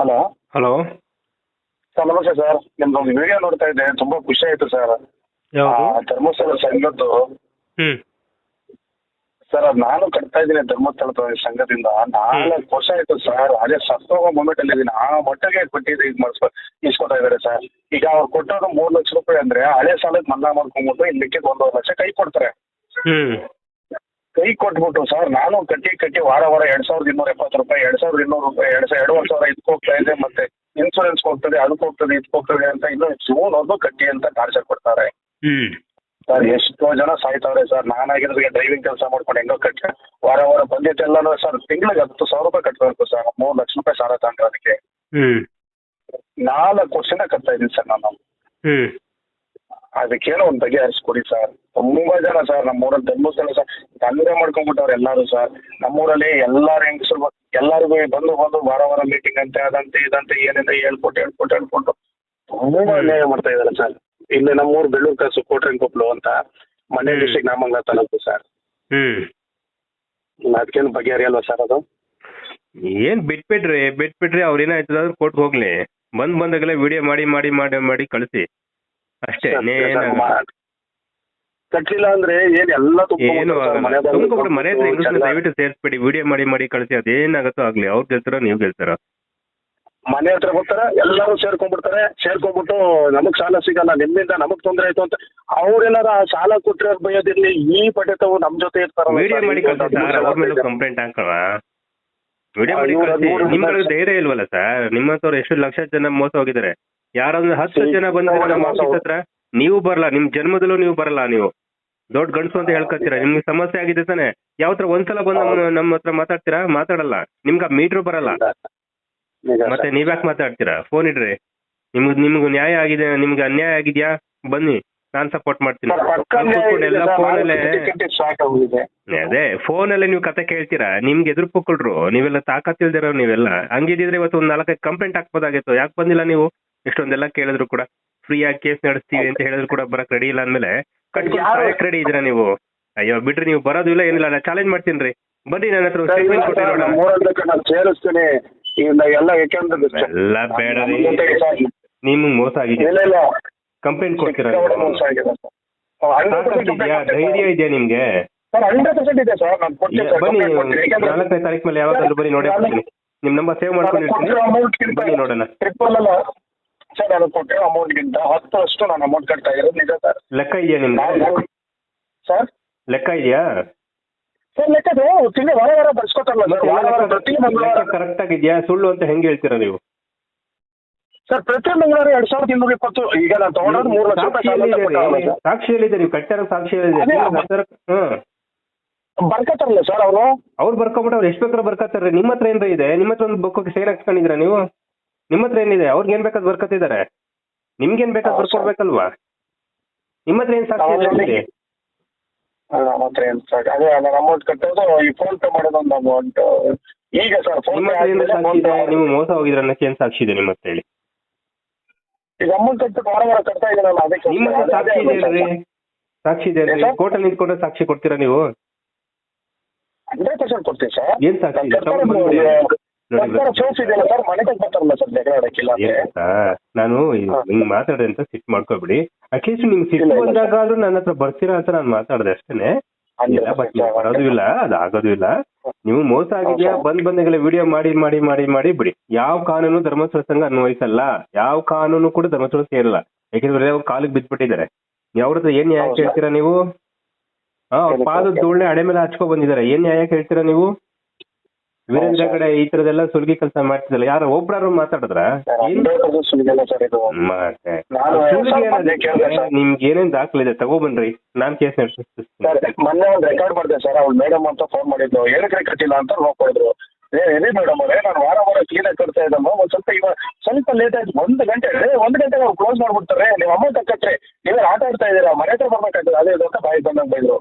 Hello. Hello. Sir ನಮಸ್ತೆ sir. ನಿಮ್ದೊಂದು video ನೋಡ್ತಾ ಇದ್ದೆ. ತುಂಬಾ ಖುಷಿ ಆಯ್ತು ಸರ್. ಧರ್ಮಸ್ಥಳ ಸಂಘದ್ದು. ಹ್ಞೂ ಸರ್ ನಾನು ಕಟ್ತಾ ಇದ್ದೀನಿ ಧರ್ಮಸ್ಥಳದ ಸಂಘದಿಂದ. ನಾಲ್ಕು ವರ್ಷ ಆಯ್ತು ಸರ್. ಅದೇ ಸತ್ತೋಗೋ ಮೂಮೆಂಟ್ ಅಲ್ಲಿ ಇದೀನಿ. ಆ ಮಟ್ಟಿಗೆ ಕೊಟ್ಟಿದ್ದು ಇದು ಮಾಡಿಸ್ಕೊ ಇಸ್ಕೊತಾ ಇದಾರೆ ಸರ್. ಈಗ ಅವ್ರು ಕೊಟ್ಟೋದು ಮೂರ್ ಲಕ್ಷ ರೂಪಾಯಿ ಅಂದ್ರೆ ಹಳೆ ಸಾಲಕ್ಕೆ ಮನ್ನಾ ಮಾಡ್ಕೊಂಡ್ಬಿಟ್ಟು ಇಲ್ಲಿ ಮಿಕ್ಕಿದ ಒಂದೂವರೆ ಲಕ್ಷ ಕೈ ಕೊಡ್ತಾರೆ. ಕೈ ಕೊಟ್ಬಿಟ್ಟು ಸರ್ ನಾನು ಕಟ್ಟಿ ಕಟ್ಟಿ ವಾರ ವಾರ ಎರಡ್ ಸಾವಿರದ ಇನ್ನೂರ ಎಪ್ಪತ್ತು ರೂಪಾಯಿ ಎರಡ್ ಸಾವಿರದ ಇನ್ನೂರು ರೂಪಾಯಿ ಎರಡ್ ಸಾವಿರ ಎರಡುವರೆ ಸಾವಿರ ಇದಕ್ಕೆ ಹೋಗ್ತಾ ಇದೆ ಮತ್ತೆ ಇನ್ಸೂರೆನ್ಸ್ ಹೋಗ್ತದೆ ಅದಕ್ಕೆ ಹೋಗ್ತದೆ ಇದಕ್ಕೆ ಹೋಗ್ತದೆ ಅಂತ ಇನ್ನು ಜೂನ್ ಒಂದು ಕಟ್ಟಿ ಅಂತ ಟಾರ್ಚರ್ ಕೊಡ್ತಾರೆ. ಸರ್ ಎಷ್ಟೋ ಜನ ಸಾಯ್ತಾವ್ರೆ ಸರ್ ನಾನಾಗಿರೋದಕ್ಕೆ ಡ್ರೈವಿಂಗ್ ಕೆಲಸ ಮಾಡ್ಕೊಂಡು ಹೆಂಗೋ ಕಟ್ಟಿ ವಾರ ವಾರ ಬಂದಿದ್ದೆಲ್ಲನೂ ಸರ್ ತಿಂಗಳಿಗೆ ಹತ್ತು ಸಾವಿರ ರೂಪಾಯಿ ಕಟ್ಟಬೇಕು ಸರ್ ಮೂರು ಲಕ್ಷ ರೂಪಾಯಿ ಸಾಲ ತಗೊಂಡ್ರೆ ಅದಕ್ಕೆ. ನಾಲ್ಕು ವರ್ಷನ ಕಟ್ತಾ ಇದ್ದೀನಿ ಸರ್ ನಾನು. ಅದಕ್ಕೇನೋ ಒಂದು ಬಗೆಹರಿಸ್ಕೊಡಿ ಸರ್ ತುಂಬಾ ಜನ ಸರ್ ನಮ್ಮೂರಲ್ಲಿ ಧರ್ಮಸ್ಥಳ ಸರ್ ದಂಧೆ ಮಾಡ್ಕೊಂಡ್ಬಿಟ್ಟವ್ರು ಎಲ್ಲಾರು ಸರ್ ನಮ್ಮೂರಲ್ಲಿ ಎಲ್ಲಾರು ಹೆಂಗಸರು ಎಲ್ಲರಿಗೂ ಬಂದು ಬಂದು ವಾರ ವಾರ ಮೀಟಿಂಗ್ ಅಂತೆ ಅದಂತೆ ಇದಂತೆ ಏನಿದೆ ಹೇಳ್ಕೊಟ್ಟು ಹೇಳ್ಕೊಟ್ಟು ಹೇಳ್ಕೊಂಡು ತುಂಬಾ ಅನ್ಯಾಯ ಮಾಡ್ತಾ ಇದ್ದಾರೆ ಸರ್ ಇಲ್ಲಿ ನಮ್ಮೂರು ಬೆಳ್ಳೂರು ಕಾಸು ಕೋಟ್ರಂಕೊಪ್ಲು ಅಂತ ಹ್ಮ್. ಡಿಸ್ಟಿಕ್ ನಾಮಂಗಲ ತಾಲೂಕು ಸರ್ ಹ್ಮ್. ಅದಕ್ಕೇನು ಬಗೆಹರಿಯಲ್ವಾ ಸರ್ ಅದು? ಏನ್ ಬಿಟ್ಬಿಟ್ರಿ ಬಿಟ್ಬಿಟ್ರಿ ಅವ್ರ ಏನಾಯ್ತದ ಕೋರ್ಟ್ ಹೋಗ್ಲಿ. ಬಂದ್ ಬಂದಾಗಲೇ ವಿಡಿಯೋ ಮಾಡಿ ಮಾಡಿ ಮಾಡಿ ಮಾಡಿ ಕಳಿಸಿ. ಅಷ್ಟೇ. ಕಟ್ಲಿಲ್ಲ ಅಂದ್ರೆ ಏನ್ ಎಲ್ಲ ಏನು ಮನೆ ಹತ್ರ ಹೆಂಗಸ್ರನ್ನ ದಯವಿಟ್ಟು ಸೇರಿಸ್ಬೇಡಿ ವಿಡಿಯೋ ಮಾಡಿ ಮಾಡಿ ಕಳಿಸಿ ಅದೇನಾಗುತ್ತೋ ಆಗ್ಲಿ. ಅವ್ರು ಗೆಲ್ತಾರ ನೀವು ಗೆಲ್ತಾರ. ಮನೆ ಹತ್ರ ಬರ್ತಾರೆ ಎಲ್ಲರೂ ಸೇರ್ಕೊಂಡ್ಬಿಡ್ತಾರೆ. ಸೇರ್ಕೊಂಡ್ಬಿಟ್ಟು ನಮಗ್ ಸಾಲ ಸಿಗಲ್ಲ ನಿಮ್ಮಿಂದ ನಮಗ್ ತೊಂದರೆ ಆಯ್ತು ಅಂತ. ಅವ್ರೇನಾರ ಆ ಸಾಲ ಕೊಟ್ಟರೆ ಬಯೋದಿರ್ಲಿ. ಈ ಪಡೆತವು ನಮ್ ಜೊತೆ ಇರ್ತಾರ ವಿಡಿಯೋ ಮಾಡಿ ಕಂಪ್ಲೇಂಟ್ ಹಾಕೋಣ ವಿಡಿಯೋ ಮಾಡಿ ಕಳಿಸಿ. ನಿಮ್ಗಳಿಗೆ ಧೈರ್ಯ ಇಲ್ವಲ್ಲ ಸರ್? ನಿಮ್ಮಂತವ್ರು ಎಷ್ಟು ಲಕ್ಷ ಜನ ಮೋಸ ಹೋಗಿದ್ದಾರೆ? ಯಾರಾದ್ರೂ ಹತ್ತು ಜನ ಬಂದ್ರೆ ನಮ್ಮ ಆಫೀಸ್ ಹತ್ರ ನೀವು ಬರಲ್ಲ ನಿಮ್ ಜನ್ಮದಲ್ಲೂ ನೀವು ಬರಲ್ಲ ನೀವು. ದೊಡ್ಡ ಗಂಡಸು ಅಂತ ಹೇಳ್ಕೊತೀರಾ? ನಿಮ್ಗೆ ಸಮಸ್ಯೆ ಆಗಿದೆ ತಾನೆ? ಯಾವ ತರ ಒಂದ್ಸಲ ಬಂದು ನಮ್ಮ ನಮ್ಮ ಹತ್ರ ಮಾತಾಡ್ತೀರಾ? ಮಾತಾಡಲ್ಲ. ನಿಮ್ಗೆ ಆ ಮೀಟ್ರ್ ಬರಲ್ಲ. ಮತ್ತೆ ನೀವ್ಯಾಕೆ ಮಾತಾಡ್ತೀರಾ? ಫೋನ್ ಇಡ್ರಿ. ನಿಮ್ಗ್ ನಿಮ್ಗ್ ನ್ಯಾಯ ಆಗಿದೆ ನಿಮ್ಗೆ ಅನ್ಯಾಯ ಆಗಿದ್ಯಾ? ಬನ್ನಿ ನಾನ್ ಸಪೋರ್ಟ್ ಮಾಡ್ತೀನಿ. ಅದೇ ಕೂತ್ಕೊಂಡು ಎಲ್ಲ ಫೋನಲ್ಲೇ ಸಾಕಾಗಿದೆ ಅದೇ ಫೋನಲ್ಲೇ ನೀವು ಕತೆ ಕೇಳ್ತೀರಾ? ನಿಮ್ಗೆ ಎದುರು ಪುಕ್ಕಳ್ರು. ನೀವೆಲ್ಲ ತಾಕತ್ತಿಲ್ದಿರೋ ನೀವೆಲ್ಲ. ಹಂಗಿದ್ರೆ ಇವತ್ತು ಒಂದ್ ನಾಲ್ಕೈದು ಕಂಪ್ಲೇಂಟ್ ಹಾಕ್ಬೋದಾಗಿತ್ತು. ಯಾಕೆ ಬಂದಿಲ್ಲ ನೀವು? ಇಷ್ಟೊಂದೆಲ್ಲ ಕೇಳಿದ್ರು ಕೂಡ. ಫ್ರೀ ಆಗಿ ಕೇಸ್ ನಡೆಸ್ತೀವಿ ಅಂತ ಹೇಳಿದ್ರು ಕೂಡ ಬರಕ್ ರೆಡಿ ಇಲ್ಲ ಅಂದ್ಮೇಲೆ ಕಟ್ಕೊಂಡು ರೆಡಿ ಇದೀರಾ ನೀವು? ಅಯ್ಯೋ ಬಿಡ್ರಿ ನೀವು ಬರೋದು ಇಲ್ಲ ಏನಿಲ್ಲ ಚಾಲೆಂಜ್ ಮಾಡ್ತೀನಿ ರೀ. ಬನ್ನಿ ನನ್ನ ಹತ್ರ ಸ್ಟೇಟ್ಮೆಂಟ್ ಕೊಟ್ಟಿ ನೋಡೋಣ ಮೂರಕ್ಕೆ ನಾನು ಸೇರಿಸ್ತೀನಿ. ಎಲ್ಲ ಯಾಕೆಂದ್ರೆ ಎಲ್ಲ ಬೇಡ ರೀ. ನಿಮ್ಗೆ ಮೋಸ ಆಗಿದೆ. ಕಂಪ್ಲೇಂಟ್ ಕೊಡ್ತೀರಾ ಧೈರ್ಯ ಇದೆಯಾ ನಿಮ್ಗೆ? ಬನ್ನಿ ನಾಲ್ಕನೇ ತಾರೀಕು ಮೇಲೆ ಯಾವತ್ತಾದ್ರೂ ಬನ್ನಿ ನೋಡಿ ನಿಮ್ ನಂಬರ್ ಸೇವ್ ಮಾಡ್ಕೊಂಡಿರ್ತೀನಿ ಬನ್ನಿ ನೋಡೋಣ. ಸರ್ ನಾನು ಕೊಟ್ಟಿರೋ ಅಮೌಂಟ್ಗಿಂತ ಹತ್ತು ಅಷ್ಟು ನಾನು ಅಮೌಂಟ್ ಕಟ್ತಾ ಇರೋದು ನಿಜ ಸರ್. ಲೆಕ್ಕ ಇದೆಯಾ ನಾವು ಸರ್? ಲೆಕ್ಕ ಇದೆಯಾ? ಸರ್ ಲೆಕ್ಕದು ತಿಂಗಳು ವಾರ ವಾರ ಬರ್ಸ್ಕೊತಾರಲ್ಲ ಸರ್. ವಾರ ವಾರ ಪ್ರತಿ ಮಂಗಳವಾರ ಕರೆಕ್ಟ್ ಆಗಿದೆಯಾ? ಸುಳ್ಳು ಅಂತ ಹೆಂಗೆ ಹೇಳ್ತೀರಾ ನೀವು? ಸರ್ ಪ್ರತಿ ಮಂಗಳವಾರ ಎರಡ್ ಸಾವಿರದ ಇನ್ನೂರ ಇಪ್ಪತ್ತು ಈಗ ನಾನು ತಗೊಂಡೋದು ಮೂರು ಲಕ್ಷ ರೂಪಾಯಿ ಸಾಕ್ಷಿಯಲ್ಲಿದೆ ನೀವು. ಕಟ್ಟಾರ ಸಾಕ್ಷಿಯಲ್ಲಿದೆ ಹ್ಮ್. ಬರ್ಕೊತಾರಲ್ಲ ಸರ್ ಅವರು ಅವ್ರು ಬರ್ಕೊಂಬಿಟ್ಟು ಅವ್ರು ಎಷ್ಟು ಬೇಕಾದ್ರೆ ಬರ್ಕತಾರೆ. ನಿಮ್ಮ ಹತ್ರ ಏನ್ರ ಇದೆ? ನಿಮ್ಮ ಹತ್ರ ಒಂದು ಬುಕ್ ಸೇರ್ ಹಾಕ್ಸ್ಕೊಂಡಿದ್ದೀರಾ ನೀವು? ನಿಮ್ಮ ಹತ್ರ ಏನಿದೆ? ಅವ್ರಿಗೆ ಏನ್ ಬೇಕಾದ್ ಬರ್ಕತ್ತಿದ್ದಾರೆ ನಿಮ್ಗೇನ್ ಬೇಕಾದ್ ಹೌದು ಸರ್. ಬರ್ಕೊಡ್ಬೇಕಲ್ವಾ ನಿಮ್ಮ ಹತ್ರ ಏನ್ ಸಾಕ್ಷಿ ಇದೆ ಹೌದು. ಹೇಳಿ? ನಮ್ಮ ಹತ್ರ ಏನು ಸರ್ ಅದೇ ಅಮೌಂಟ್ ಕಟ್ಟೋದು ಈ ಫೋನ್ ಪೇ ಮಾಡೋದೊಂದು ಅಮೌಂಟ್ ಈಗ ಸರ್ ಫೋನ್ ನಿಮ್ಮ ಪೇ ಹತ್ರ ಏನ್ ಆದ್ಮೇಲೆ ಸಾಕ್ಷಿ ಫೋನ್ ಇದೆ? ಪೇ ನೀವು ಮೋಸ ಹೋಗಿದ್ರೆ ಅನ್ನಕ್ಕೆ ಏನ್ ಸಾಕ್ಷಿ ಇದೆ ನಿಮ್ಮ ಹತ್ರ ಹೇಳಿ? ಈಗ ಅಮೌಂಟ್ ಕಟ್ಬಿಟ್ಟು ವಾರ ವಾರ ಕಟ್ತಾ ಇದ್ದೀನಲ್ಲ ಅದಕ್ಕೆ ನಿಮ್ಮ ಹತ್ರ ಅದೇ ಸಾಕ್ಷಿ ಇದೆ ಅದೇ ಅಲ್ರಿ ಸಾಕ್ಷಿ ಇದೆ ಅಲ್ರಿ ಏನ್ ಸರ್? ಕೋರ್ಟಲ್ಲಿ ನಿಂತ್ಕೊಂಡ್ರೆ ಸಾಕ್ಷಿ ಕೊಡ್ತೀರಾ ನೀವು? ಹಂಡ್ರೆಡ್ ಪರ್ಸೆಂಟ್ ಕೊಡ್ತೀವಿ ಸರ್. ಏನ್ ಸಾಕ್ಷಿ? ಇದೆ ತಗೊಂಡ್ ಬಂದ್ಬಿಡಿ. ನಾನು. ಹಿಂಗ್ ಮಾತಾಡ್ದೆ ಅಂತ ಸಿಟ್ ಮಾಡ್ಕೋಬಿಡಿ. ಅಟ್ಲೀಸ್ಟ್ ನಿಮ್ ಸಿಟ್. ಬಂದಾಗ ನನ್ನ ಹತ್ರ ಬರ್ತೀರಾ ಅಂತ ನಾನು ಮಾತಾಡ್ದೆ ಅಷ್ಟೇನೆ. ಇಲ್ಲ ಬಟ್ ನೀವು ಬರೋದು ಇಲ್ಲ ಅದು ಆಗೋದು ಇಲ್ಲ. ನೀವು ಮೋಸ ಆಗಿದ್ಯಾ. ಬಂದ್ ಬಂದಾಗೆಲ್ಲ ವಿಡಿಯೋ ಮಾಡಿ ಮಾಡಿ ಮಾಡಿ ಮಾಡಿ ಬಿಡಿ. ಯಾವ ಕಾನೂನು ಧರ್ಮಸ್ಥಳ ಸಂಘ ಅನ್ವಯಿಸಲ್ಲ? ಯಾವ ಕಾನೂನು ಕೂಡ ಧರ್ಮಸ್ಥಳ ಸೇರಲ್ಲ ಯಾಕೆಂದ್ರೆ ಅವ್ರು ಕಾಲಿಗೆ ಬಿದ್ದ್ಬಿಟ್ಟಿದ್ದಾರೆ ಅವ್ರ ಹತ್ರ ಏನ್ ನ್ಯಾಯ ಹೇಳ್ತೀರಾ ಕೇಳ್ತೀರಾ ನೀವು? ಹಾ ಅವ್ರ ಪಾದದ. ಹಣೆ ಮೇಲೆ ಹಚ್ಕೊ ಬಂದಿದ್ದಾರೆ. ಏನ್ ನ್ಯಾಯ ಕೇಳ್ತೀರಾ ನೀವು? ವೀರೇಂದ್ರ ಕಡೆ ಈ ತರದೆಲ್ಲ ಸುಲ್ಗಿ ಕೆಲಸ ಮಾಡ್ತಿದ್ದಲ್ಲ. ಯಾರು ಒಬ್ರಾರು ಮಾತಾಡಿದ್ರ? ನಿಮ್ಗೆ ಏನೇನ್ ದಾಖಲೆ ತಗೋಬನ್ರಿ ನಾನ್ ಕೇಸ್ ಮೊನ್ನೆ ಒಂದು ರೆಕಾರ್ಡ್ ಮಾಡಿದೆ ಸರ್. ಅವ್ಳು ಮೇಡಮ್ ಅಂತ ಫೋನ್ ಮಾಡಿದ್ದು ಏನಕ್ಕೆ ಕಟ್ಟಿಲ್ಲ ಅಂತ ನೋಡ್ಕೊಂಡಿದ್ರು ಎಲ್ಲಿ ಮೇಡಮ್ ಅವರೇ? ನಾನು ವಾರ ವಾರ ಕ್ಲೀನ್ ಕಟ್ತಾ ಇದ್ದಮ್ಮ ಒಂದ್ ಸ್ವಲ್ಪ ಇವಾಗ ಸ್ವಲ್ಪ ಲೇಟ್ ಆಯ್ತು. ಒಂದು ಗಂಟೆ ಒಂದು ಗಂಟೆ ನಾವು ಕ್ಲೋಸ್ ಮಾಡ್ಬಿಡ್ತಾರೆ. ನೀವು ಅಮೌಂಟ್ ಕಟ್ಟ್ರಿ ನೀವೇ ಆಟ ಆಡ್ತಾ ಇದ್ದೀರಾ? ಮನೆ ಹತ್ರ ಬರ್ಬೇಕಾಗ್ತದೆ. ಅದೇ ಅಂತ ಬಾಯಿ ಬಂದಂಗೆ ಬೈದ್ರು.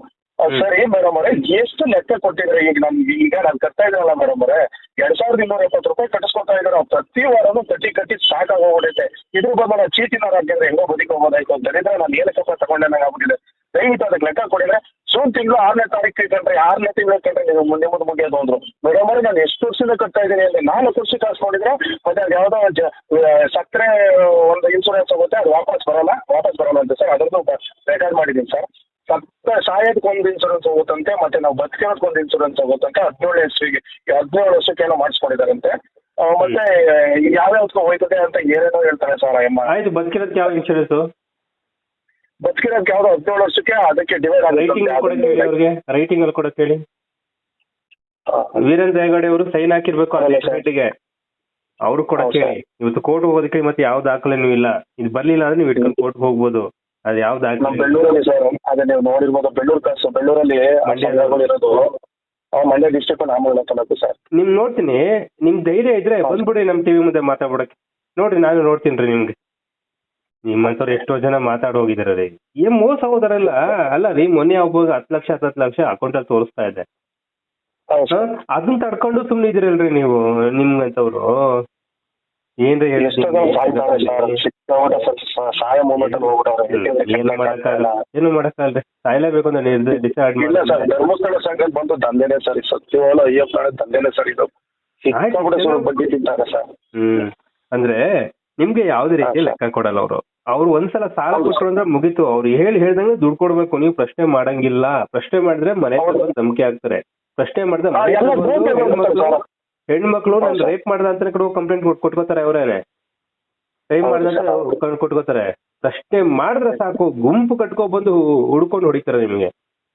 ಸರಿ ಮೇಡಮ್ ಅವರೇ, ಎಷ್ಟು ಲೆಕ್ಕ ಕೊಟ್ಟಿದ್ರೆ? ಈಗ ನಮ್ಗೆ ಈಗ ನಾನು ಕಟ್ತಾ ಇದ್ದಾರಲ್ಲ ಮೇಡಮ್ ಅವರೇ, ಎರಡ್ ಸಾವಿರದ ಇನ್ನೂರ ಎಪ್ಪತ್ತು ರೂಪಾಯಿ ಕಟ್ಟಿಸ್ಕೊತಾ ಇದ್ದಾರೆ ಪ್ರತಿ ವಾರನೂ ಕಟ್ಟಿ ಕಟ್ಟಿ ಸಾಕಾಗೋಗ್ಬಿಡೈತೆ ಇದ್ರ ಬದಲು ನಾವು ಚೀಟಿನಾರು ಹಾಕಿದ್ರೆ ಹೆಂಗೋ ಬದುಕೋಬೋದಾಯ್ತು ಅಂತ ಹೇಳಿದ್ರೆ ನಾನು ಕಸ ತಗೊಂಡೆ ನಂಗೆ ಆಗ್ಬಿಟ್ಟಿದೆ. ದಯವಿಟ್ಟು ಅದಕ್ಕೆ ಲೆಕ್ಕ ಕೊಡಿದ್ರೆ, ಜೂನ್ ತಿಂಗಳು ಆರನೇ ತಾರೀಕು ಕಂಡ್ರೆ ಆರನೇ ತಿಂಗಳು ಕಂಡ್ರೆ ನೀವು ಮುಂದೆ ಮುಂದೆ ಮುಗಿಯೋದು ಅಂದ್ರು ಮೇಡಮ್ ಅವ್ರೆ, ನಾನು ಎಷ್ಟು ವರ್ಷದಿಂದ ಕಟ್ತಾ ಇದ್ದೀನಿ ಅಲ್ಲಿ ನಾಲ್ಕು ವರ್ಷ ಕಾಸ್ಕೊಂಡಿದ್ರೆ ಮತ್ತೆ ಅದು ಯಾವುದೋ ಸಕ್ಕರೆ, ಒಂದು ಇನ್ಸೂರೆನ್ಸ್ ಹೋಗುತ್ತೆ ಅದು ವಾಪಸ್ ಬರಲ್ಲ ವಾಪಸ್ ಬರಲ್ಲ ಅಂತ ಸರ್. ಅದ್ರದ್ದು ರೆಕಾರ್ಡ್ ಮಾಡಿದ್ದೀನಿ ಸರ್. ಸತ್ತ ಸಾಯೋದಕ್ಕೊಂದು ಇನ್ಸೂರೆನ್ಸ್ ಹೋಗುತ್ತಂತೆ ಮತ್ತೆ ನಾವು ಬದುಕಿರೋದಕ್ಕೊಂದು ಇನ್ಸೂರೆನ್ಸ್ ಹೋಗುತ್ತಂತೆ ಹದಿನೇಳು ವರ್ಷಕ್ಕೆ ಹದಿನೇಳು ವರ್ಷಕ್ಕೆ ಏನೋ ಮಾಡಿಸ್ಕೊಂಡಿದ್ದಾರಂತೆ. ಆ, ಮತ್ತೆ ಯಾವ್ಯಾವ್ದಕ್ಕೂ ಹೋಯ್ತದೆ ಅಂತ ಏನೇನೋ ಹೇಳ್ತಾರೆ ಸರ್ ಎಮ್ಮ. ಆಯ್ತು ಬದುಕಿರೋದಕ್ಕೆ ಯಾವ ಇನ್ಶೂರೆನ್ಸ್ ಬದುಕಿರೋದಕ್ಕೆ ಯಾವ್ದು ಹದಿನೇಳು ವರ್ಷಕ್ಕೆ ಅದಕ್ಕೆ ಡಿವೈಡ್ ಅವ್ರಿಗೆ ರೈಟಿಂಗ್ ಅಲ್ಲಿ ಕೊಡಕ್ಕೆ ಕೇಳಿ ವೀರೇಂದ್ರ ಹೆಗಡೆ ಅವರು ಸೈನ್ ಹಾಕಿರ್ಬೇಕು ಆ ಅವ್ರು ಕೊಡಕ್ಕೆ ಇವತ್ತು ಕೋರ್ಟ್ ಹೋಗೋದಕ್ಕೆ ಮತ್ತೆ ಯಾವ ದಾಖಲೆನೂ ಇಲ್ಲ. ಇದು ಬರ್ಲಿಲ್ಲ ಅಂದ್ರೆ ನೀವು ಇಟ್ಕೊಂಡು ಕೋರ್ಟ್ ಹೋಗ್ಬೋದು. ಅದು ಯಾವ್ದು ನಮ್ಮ ಬೆಳ್ಳೂರಲ್ಲಿ ಸರ್ ಅದೇ ನೀವು ನೋಡಿರ್ಬೋದು ಬೆಳ್ಳೂರು ಕಸ್ ಬೆಳ್ಳೂರಲ್ಲಿ ಮಂಡ್ಯ. ಇರೋದು ಆ, ಮಂಡ್ಯ ಡಿಸ್ಟ್ರಿಕ್ಟ್ ನಾಮಗಳ ತಾಲೂಕು ಸರ್. ನಿಮ್ ನೋಡ್ತೀನಿ ನಿಮ್ ಧೈರ್ಯ ಇದ್ರೆ. ಬಂದ್ಬಿಡಿ ನಮ್ ಟಿವಿ ಮುಂದೆ ಮಾತಾಡ್ಬಿಡಕ್ಕೆ. ನೋಡ್ರಿ ನಾನು ನೋಡ್ತೀನಿ ರೀ ನಿಮ್ಗೆ. ನಿಮ್ಮಂತವ್ರು ಎಷ್ಟೋ ಜನ ಮಾತಾಡ್ ಹೋಗಿದಾರೆ ರೀ. ಏನ್ ಮೋಸ ಹೋದಾರಲ್ಲ? ಅಲ್ಲ ರೀ ಮೊನ್ನೆ ಒಬ್ಬ ಹತ್ತು ಲಕ್ಷ ಹತ್ತು ಲಕ್ಷ ಅಕೌಂಟ್ ಅಲ್ಲಿ ತೋರಿಸ್ತಾ ಇದೆ ಅದನ್ನ ತಡ್ಕೊಂಡು ಸುಮ್ನೆ ಇದಿರಲ್ರಿ ನೀವು ನಿಮ್ಗಂತವ್ರು. ಏನ್ರಿ ಹೇಳಿ ಎಷ್ಟೋ ಜನ ಸಾಯ್ತಾರೆ ಸರ್ ಸಿಕ್ಕಾಪಟ್ಟೆ ಸ- ಸ- ಸಹಾಯ ಮೂಮೆಂಟ್ ಅಲ್ಲಿ ಹೋಗ್ಬಿಟ್ಟವ್ರೆ ಏನು ಮಾಡಕ್ಕಾಗಲ್ರಿ ಸಾಯ್ಲೇಬೇಕು ಅಂತ ನಿರ್ಧಾರ ಡಿಸೈಡ್ ಇಲ್ಲ ಸರ್ ಧರ್ಮಸ್ಥಳ ಸಂಘ ಬಂದು ದಂಧೆನೆ ಸರ್ ಈ ಸತ್ಯವಾಲ ಅಯ್ಯಪ್ಪ ದಂಧೆನೆ ಸರ್ ಇದು. ಬಡ್ಡಿ ತಿಂತಾರೆ ಸರ್. ಹ್ಮ್ ಅಂದ್ರೆ ನಿಮ್ಗೆ ಯಾವ್ದೇ ರೀತಿ ಲೆಕ್ಕ ಕೊಡಲ್ಲ ಅವರು. ಅವ್ರು ಒಂದ್ಸಲ ಸಾಲ ಕೊಟ್ಟರು ಅಂದ್ರೆ ಮುಗೀತು. ಅವ್ರು ಹೇಳಿ ಹೇಳ್ದಂಗೆ ದುಡ್ಡು ಕೊಡ್ಬೇಕು. ನೀವು ಪ್ರಶ್ನೆ ಮಾಡಂಗಿಲ್ಲ. ಪ್ರಶ್ನೆ ಮಾಡಿದ್ರೆ ಮನೆ ನಂಬಿಕೆ ಆಗ್ತಾರೆ ಪ್ರಶ್ನೆ ಮಾಡಿದ್ರೆ ಹೆಣ್ಮಕ್ಳು ನಾನು ರೇಪ್ ಮಾಡ್ದ ಅಂತ ಕೂಡ ಕಂಪ್ಲೇಂಟ್ ಕೊಟ್ಕೋತಾರೆ ಅವರೇನೆ. ಟೈಮ್ ಮಾಡಿದ್ರೆ ಮಾಡ್ದಂತ. ಕೊಟ್ಕೋತಾರೆ. ಅಷ್ಟೇ ಮಾಡಿದ್ರೆ ಸಾಕು ಗುಂಪು ಕಟ್ಕೊ ಬಂದು ಹುಡ್ಕೊಂಡು ಹೊಡಿತಾರೆ ನಿಮ್ಗೆ.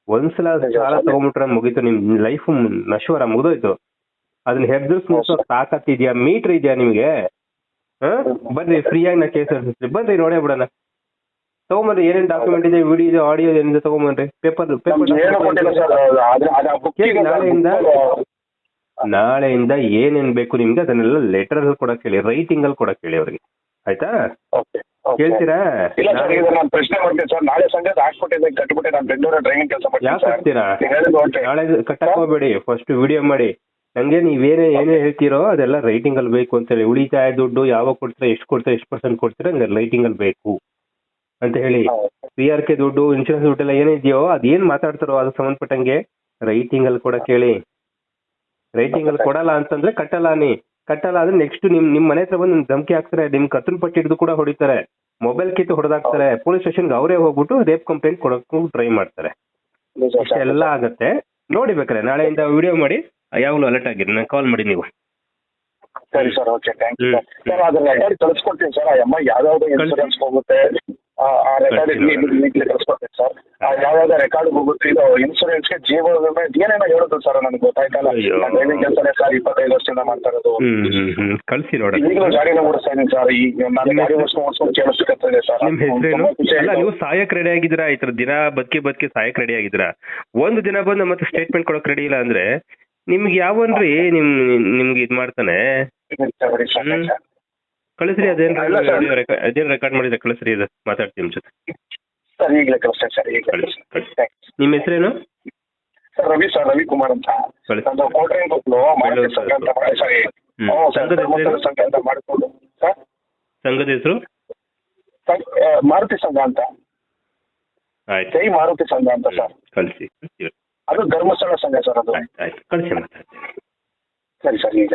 ಒಂದ್ಸಲ ಸಾಲ. ತಗೊಂಡ್ಬಿಟ್ರೆ ಮುಗೀತು ನಿಮ್ ಲೈಫ್ ನಶ್ವರ ಮುಗಿದೋಯ್ತು. ಅದನ್ನ ಹೆದರ್ಸ್ ಮುಗಿಸೋ ಇದೆಯಾ ಮೀಟರ್ ಇದೆಯಾ ನಿಮ್ಗೆ? ಬನ್ರಿ ಫ್ರೀ ಆಗಿ ನಾ ಕೇಸ್ ಹರ್ಸಿಸ್ತೀನಿ ಬನ್ರಿ ನೋಡೇ ಬಿಡೋಣ. ತಗೊಂಬನ್ರಿ ಏನೇನ್ ಡಾಕ್ಯುಮೆಂಟ್ ಇದೆ ವಿಡಿಯೋ ಇದೆ ಆಡಿಯೋ ಏನಿದೆ ತಗೊಂಬನ್ರಿ. ಪೇಪರ್ ಪೇಪರ್ ನಾಳೆಯಿಂದ. ನಾಳೆಯಿಂದ ಏನೇನ್ ಬೇಕು ನಿಮ್ಗೆ ಅದನ್ನೆಲ್ಲ ಲೆಟರ್ ಅಲ್ಲಿ ಕೊಡಕ್ ಹೇಳಿ ರೈಟಿಂಗ್ ಅಲ್ಲಿ ಕೊಡಕ್ ಹೇಳಿ ಅವ್ರಿಗೆ. ಆಯ್ತಾ? ಓಕೆ. ಕೇಳ್ತೀರಾ? ಇಲ್ಲ ಸರ್ ಈಗ ನಾನು ಪ್ರಶ್ನೆ ಮಾಡ್ತೀನಿ ಸರ್. ನಾಳೆ ಸಂಜೆ ಹಾಕ್ಬಿಟ್ಟಿದ್ದೆ ಕಟ್ಬಿಟ್ಟೆ ನಾನು ಬೆಂಗಳೂರು ಡ್ರೈವಿಂಗ್ ಕೆಲಸ ಮಾಡ್ತೀನಿ ಯಾಕೆ ಸರ್. ಹೋಗ್ತೀರಾ ನೀವು ಹೇಳಿದ್ದು ಓಕೆ ನಾಳೆ ಕಟ್ಟಕ್ ಹೋಗ್ಬೇಡಿ ಫಸ್ಟ್ ವಿಡಿಯೋ ಮಾಡಿ. ನಂಗೆ ನೀವೇನೇ ಏನೇ ಹೇಳ್ತೀರೋ ಅದೆಲ್ಲ ರೈಟಿಂಗ್ ಅಲ್ಲಿ ಬೇಕು ಅಂತ ಹೇಳಿ. ಉಳಿತಾಯ ದುಡ್ಡು ಯಾವಾಗ ಕೊಡ್ತೀರಾ ಎಷ್ಟು ಕೊಡ್ತೀರಾ ಎಷ್ಟು ಪರ್ಸೆಂಟ್ ಕೊಡ್ತೀರಾ ಹಂಗೆ ರೈಟಿಂಗ್ ಅಲ್ಲಿ ಬೇಕು ಅಂತ ಹೇಳಿ. ಪಿ ಆರ್ ಕೆ ದುಡ್ಡು ಇನ್ಶೂರೆನ್ಸ್ ದುಡ್ಡೆಲ್ಲ ಏನಿದೆಯೋ ಅದೇನ್ ಮಾತಾಡ್ತಾರೋ ಅದಕ್ಕೆ ಸಂಬಂಧಪಟ್ಟಂಗೆ ರೈಟಿಂಗ್ ಅಲ್ಲಿ ಕೂಡ ಕೇಳಿ. ರೈಟಿಂಗ್ ಅಲ್ಲಿ ಕೊಡಲ್ಲ ಅಂತಂದ್ರೆ ಕಟ್ಟಲ್ಲ ನೀ. ಕಟ್ಟಲ್ಲ ಅಂದ್ರೆ ನೆಕ್ಸ್ಟ್ ನಿಮ್ ನಿಮ್ ಮನೆ ಹತ್ರ ಬಂದು ಧಮಕಿ ಹಾಕ್ತಾರೆ ನಿಮ್ ಕತ್ತನ್ ಪಟ್ಟಿ ಹಿಡಿದು ಕೂಡ ಹೊಡಿತಾರೆ. ಮೊಬೈಲ್ ಕಿತ್ತು ಹೊಡೆದಾಕ್ತಾರೆ. ಪೊಲೀಸ್ ಸ್ಟೇಷನ್ಗೆ ಅವರೇ ಹೋಗ್ಬಿಟ್ಟು ರೇಪ್ ಕಂಪ್ಲೇಂಟ್ ಕೊಡಕ್ಕೂ ಟ್ರೈ ಮಾಡ್ತಾರೆ. ಎಲ್ಲ. ಇಷ್ಟೆಲ್ಲ ಆಗತ್ತೆ. ನೋಡಿ ಬೇಕಾರೆ ನಾಳೆಯಿಂದ ವಿಡಿಯೋ ಮಾಡಿ ಯಾವಾಗಲೂ ಅಲರ್ಟ್ ಆಗಿರಿ. ನಾನು ಕಾಲ್ ಮಾಡಿ ನೀವು. ಸರಿ sir okay thank you sir. ಅದನ್ನ ಕಳಿಸ್ಕೊಡ್ತೀನಿ ಸರ್. ಅಮ್ಮ ಯಾವ್ಯಾವ್ದು ಇನ್ಸೂರೆನ್ಸ್ ಹೋಗುತ್ತೆ. ಆ- ರೆಕಾರ್ಡ್ ಕಳ್ಸಿ ನೋಡಿ. ಈಗಲೇ ಸರ್ ಯಾವಾಗ ರೆಕಾರ್ಡ್ ಹೋಗುತ್ತೆ ಇದು ಇನ್ಸೂರೆನ್ಸ್ಗೆ ಜೀವ ವಿಮೆ ಏನೇನೋ ಹೇಳುದು ಸರ್ ನನಗೆ ಗೊತ್ತಾಯ್ತಲ್ಲ. ಡ್ರೈವಿಂಗ್ ಕೆಲಸನೇ ಸರ್ ಇಪ್ಪತ್ತೈದು ವರ್ಷದಿಂದ ಮಾಡ್ತಾ ಇರೋದು. ಕಳ್ಸಿ ನೋಡಿ ಈಗಲೂ ಗಾಡಿನ ಓಡಿಸ್ತಾ ಇದ್ದೀನಿ ಸರ್ ಈಗ ನಾನು ಗಾಡಿ ಓಡಿಸ್ಕೊಂಡು ಓಡಿಸ್ಕೊಂಡು ಕೇಳಿಸ್ಕೊಳ್ತೇನೆ ಸರ್ ನಿಮ್ ಹೆಸರೇನು? ಅಲ್ಲ ನೀವು ಸಾಯಕ್ ರೆಡಿ ಆಗಿದ್ದೀರಾ? ಈ ತರ ದಿನ ಬದುಕಿ ಬದುಕಿ ಸಾಯಕ್ ರೆಡಿ ಆಗಿದ್ದೀರಾ? ಒಂದು ದಿನ ಬಂದು ಮತ್ತೆ ಸ್ಟೇಟ್ಮೆಂಟ್ ಕೊಡಕ್ ರೆಡಿ ಇಲ್ಲ ಅಂದ್ರೆ ನಿಮ್ಗೆ ಯಾವನ್ರಿ ನಿಮ್ ನಿಮ್ಗೆ ಇದ್ ಮಾಡ್ತಾನೆ. ಕಳಿಸ್ರಿ ಅದೇನ್ ಅಲ್ಲ sir. ಅದೇನ್ ರೆಕಾರ್ಡ್ ಮಾಡಿದ್ರೆ ಕಳಿಸ್ರಿ ಇದು ಮಾತಾಡ್ತೀನಿ ನಿಮ್ ಜೊತೆ. ಸರ್ ಈಗಲೇ ಕಳಿಸ್ತೇನೆ ಸರ್ ಈಗ ಕಳಿಸಿ ಕಳಿಸಿ ನಿಮ್ ಹೆಸರೇನು? ಸರ್ ರವಿ ಸರ್ ರವಿಕುಮಾರ್ ಅಂತ. ಕಳಿಸಿ ನಂದು ಕೋಟ್ರೇನ್ ಕೊಟ್ಲು ಮಾರುತಿ ಸಂಘ ಅಂತ ಮಾಡಿ ಸಾರಿ. ಹ್ಮ್. ಹ್ಞೂ ಸರ್ ಸಂಘದ ಧರ್ಮಸ್ಥಳ ಹೆಸರು? ಸಂಘ ಅಂತ ಮಾಡಿಕೊಂಡು. ಸರ್? ಸಂಘದ ಹೆಸರು? ಸರ್, ಆ, ಮಾರುತಿ ಸಂಘ ಅಂತ. ಆಯ್ತು. ಜೈ ಮಾರುತಿ ಸಂಘ ಅಂತ ಸರ್. ಕಳಿಸಿ ಕಳಿಸಿ ಅದು ಧರ್ಮಸ್ಥಳ ಸಂಘ ಸರ್ ಅದು. ಆಯ್ತು ಆಯ್ತು. ಕಳಿಸಿ ಮಾತಾಡ್ತೀನಿ. ಸರಿ ಸರ್ ಈಗ